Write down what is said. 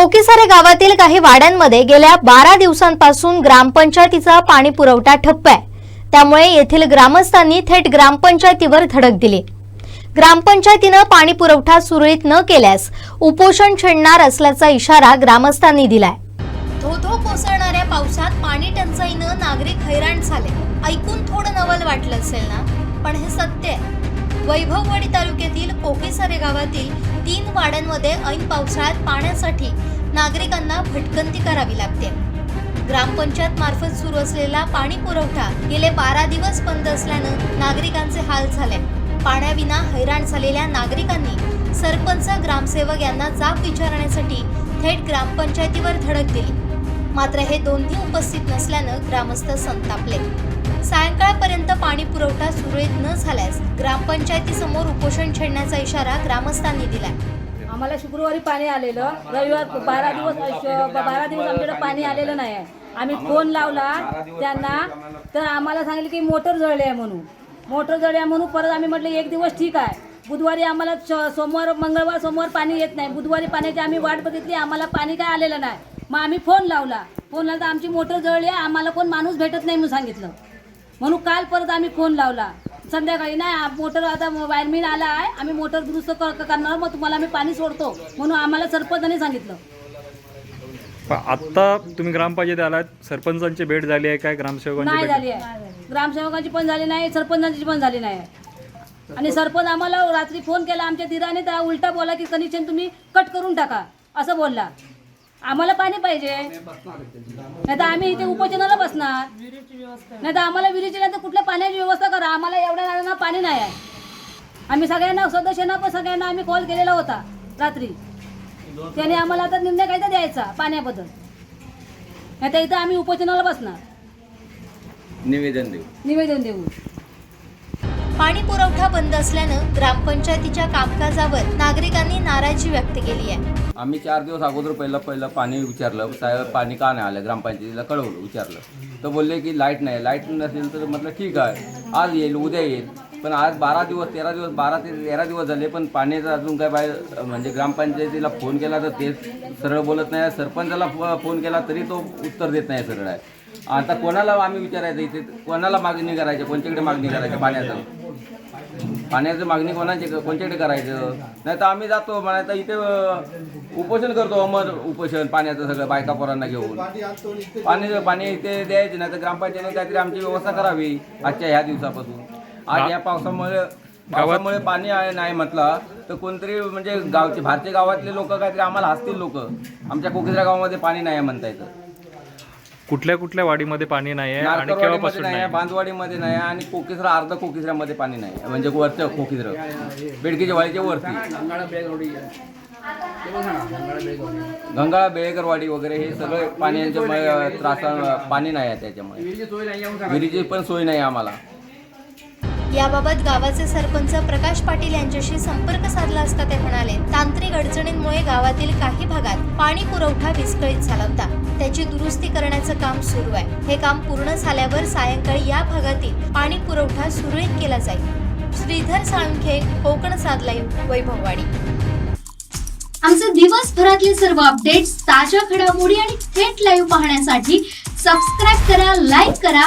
कोकीसारे गावातील काही वाड्यांमध्ये गेल्या बारा दिवसांपासून ग्रामपंचायतीचा पाणी पुरवठा ठप्प आहे. त्यामुळे येथील ग्रामस्थांनी थेट ग्रामपंचायतीवर धडक दिली. ग्रामपंचायतीनं पाणी पुरवठा सुरळीत न केल्यास उपोषण छेडणार असल्याचा इशारा ग्रामस्थांनी दिलाय. धो धो कोसळणाऱ्या पावसात पाणी टंचाईनं नागरिक हैराण झाले. ऐकून थोडं नवल वाटलं असेल ना? पण हे सत्य आहे. वैभववाडी तालुक्यातील कोकेसरे गावातील तीन वाड्यांमध्ये ऐन पावसाळ्यात पाण्यासाठी नागरिकांना भटकंती करावी लागते. ग्रामपंचायत मार्फत सुरू असलेला पाणी पुरवठा गेले बारा दिवस बंद असल्यानं नागरिकांचे हाल झाले. पाण्याविना हैराण झालेल्या नागरिकांनी सरपंच ग्रामसेवक यांना जाब विचारण्यासाठी थेट ग्रामपंचायतीवर धडक दिली. मात्र हे दोन्ही उपस्थित नसल्यानं ग्रामस्थ संतापले. सायंकाळी पाणी पुरवठा सुरळीत न झाल्यास ग्रामपंचायतीसमोर उपोषण छेडण्याचा इशारा ग्रामस्थांनी दिलाय. आम्हाला शुक्रवारी पाणी आलेलं. रविवार बारा दिवस बारा दिवस आमच्याकडे पाणी आलेलं नाही आहे. आम्ही फोन लावला त्यांना. तर आम्हाला सांगितलं की मोटर जळली आहे म्हणून. मोटर जळली आहे म्हणून परत आम्ही म्हटलं एक दिवस ठीक आहे. बुधवारी आम्हाला सोमवार मंगळवार सोमवार पाणी येत नाही. बुधवारी पाण्याची आम्ही वाट बघितली. आम्हाला पाणी काय आलेलं नाही. मग आम्ही फोन लावला. फोन लावला तर आमची मोटर जळली आहे. आम्हाला कोण माणूस भेटत नाही म्हणून सांगितलं. म्हणून काल परत आम्ही फोन लावला. संध्याकाळी नाही मोटर आता वायरमॅन आला आहे आम्ही मोटर दुरुस्त कर- करणार मग तुम्हाला आम्ही पाणी सोडतो म्हणून आम्हाला सरपंचाने सांगितलं. पण आत्ता तुम्ही ग्रामपंचायत आलात सरपंचांची भेट झाली आहे काय? ग्रामसेवकांची नाही भेट झाली आहे. ग्रामसेवकांची पण झाली नाही सरपंचांची पण झाली नाही. आणि सरपंच आम्हाला रात्री फोन केला आमच्या दिराने त्या उलटा बोला की कनेक्शन तुम्ही कट करून टाका असं बोलला. आम्हाला पाणी पाहिजे. नाही तर आम्ही इथे उपोषणाला बसणार. नाही तर आम्हाला विहिरीची नाही तर कुठल्या पाण्याची व्यवस्था करा. आम्हाला एवढ्या नाळांना पाणी नाही आहे. आम्ही सगळ्यांना सदस्यांना पण सगळ्यांना आम्ही कॉल केलेला होता रात्री. त्याने आम्हाला आता निर्णय कायदा द्यायचा पाण्याबद्दल. नाही तर इथं आम्ही उपोषणाला बसणार. निवेदन देऊ. निवेदन देऊ. पाणी पुरवठा बंद असल्यानं ग्रामपंचायतीच्या कामकाजावर नागरिकांनी नाराजी व्यक्त केली आहे. आम्ही चार दिवस अगोदर पहिलं पहिलं पाणी विचारलं. साहेब पाणी का नाही आलं? ग्रामपंचायतीला कळवलं विचारलं. तर बोलले की लाइट नाही. लाइट नसेल तर म्हटलं ठीक आहे. आज येईल उद्या येईल. पण आज बारा दिवस तेरा दिवस बारा ते तेरा दिवस झाले पण पाण्याचं अजून काय बाहेर म्हणजे ग्रामपंचायतीला फोन केला तर ते सरळ बोलत नाही. सरपंचाला फोन केला तरी तो उत्तर देत नाही सरळ आहे. आता कोणाला आम्ही विचारायचं इथे? कोणाला मागणी करायची? कोणच्याकडे मागणी करायची? पाण्याचं. पाण्याचं मागणी कोणाची कोणच्याकडे करायचं? नाही तर आम्ही जातो म्हणायचं इथे उपोषण करतो अमर उपोषण पाण्याचं सगळं बायका पोरांना घेऊन. पाणी पाणी इथे द्यायचे नाही तर ग्रामपंचायतीने काहीतरी आमची व्यवस्था करावी आजच्या ह्या दिवसापासून. आज या पावसामुळे गावामुळे पाणी आहे नाही म्हटलं तर कोणतरी म्हणजे गावचे भारतीय गावातले लोक काहीतरी आम्हाला हसतील लोक. आमच्या कोकिद्रा गावामध्ये पाणी नाही म्हणता येतं. कुठल्या कुठल्या वाडीमध्ये पाणी नाही आहे आणि नारकरवाडीमध्ये केव्हापासून नाही नाही? आहे बांधवाडीमध्ये नाही आहे आणि कोकिसरा अर्ध कोकिसऱ्यामध्ये पाणी नाही आहे. म्हणजे वरचं कोकिसर. बेडकीच्या वाडीच्या वरती. गंगाळा बेळेकरवाडी वगैरे हे सगळं पाण्याच्या त्रासा पाणी नाही आहे त्याच्यामुळे. विहिरीची पण सोय नाही आम्हाला. याबाबत गावाचे सरपंच प्रकाश पाटील यांच्याशी संपर्क साधला असता ते म्हणाले तांत्रिक अडचणींमुळे गावातील काही भागात पाणी पुरवठा विस्कळीत झाला होता. त्याची दुरुस्ती करण्याचं काम सुरू आहे. हे काम पूर्ण झाल्यावर सायंकाळी या भागातील पाणी पुरवठा सुरळीत केला जाईल. श्रीधर साळुंखे कोकण साधला वैभववाडी. आमचे दिवसभरातले सर्व अपडेट्स ताज्या घडामोडी आणि थेट लाईव्ह पाहण्यासाठी सबस्क्राईब करा लाईक करा